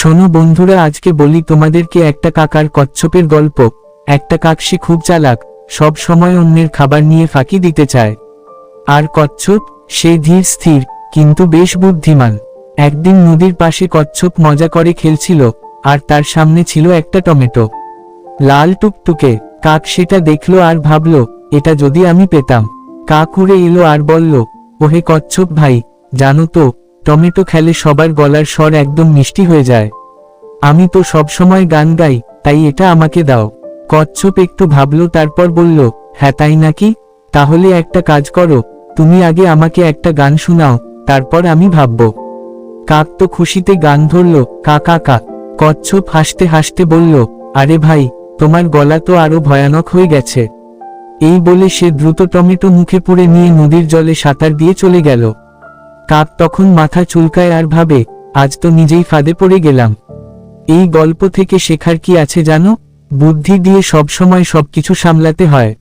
শোনো বন্ধুরা, আজকে বলি তোমাদেরকে একটা কাকার কচ্ছপের গল্প। একটা কাকসি খুব চালাক, সব সময় অন্যের খাবার নিয়ে ফাঁকি দিতে চায়। আর কচ্ছপ, সে ধীর স্থির, কিন্তু বেশ বুদ্ধিমান। একদিন নদীর পাশে কচ্ছপ মজা করে খেলছিল, আর তার সামনে ছিল একটা টমেটো। লাল টুকটুকে, কাক সেটা দেখল আর ভাবলো, এটা যদি আমি পেতাম। কাক উড়ে এলো আর বলল, ওহে কচ্ছপ ভাই, জানো তো টমেটো খেলে সবার গলার স্বর একদম মিষ্টি হয়ে যায়। আমি তো সব সময় গান গাই, তাই এটা আমাকে দাও। কচ্ছপ একটু ভাবলো, তারপর বলল হ্যাঁ তাই নাকি? তাহলে একটা কাজ করো, তুমি আগে আমাকে একটা গান শোনাও, তারপর আমি ভাবব। কাক তো খুশিতে গান ধরল কাকা কা। কচ্ছপ হাসতে হাসতে বলল, আরে ভাই, তোমার গলা তো আরও ভয়ানক হয়ে গেছে। এই বলে সে দ্রুত টমেটো মুখে পুড়ে নিয়ে নদীর জলে সাঁতার দিয়ে চলে গেল। কাক তখন মাথা চুলকায় আর ভাবে, আজ তো নিজেই ফাঁদে পড়ে গেলাম। এই গল্প থেকে শেখার কি আছে জানো? বুদ্ধি দিয়ে সবসময় সবকিছু সামলাতে হয়।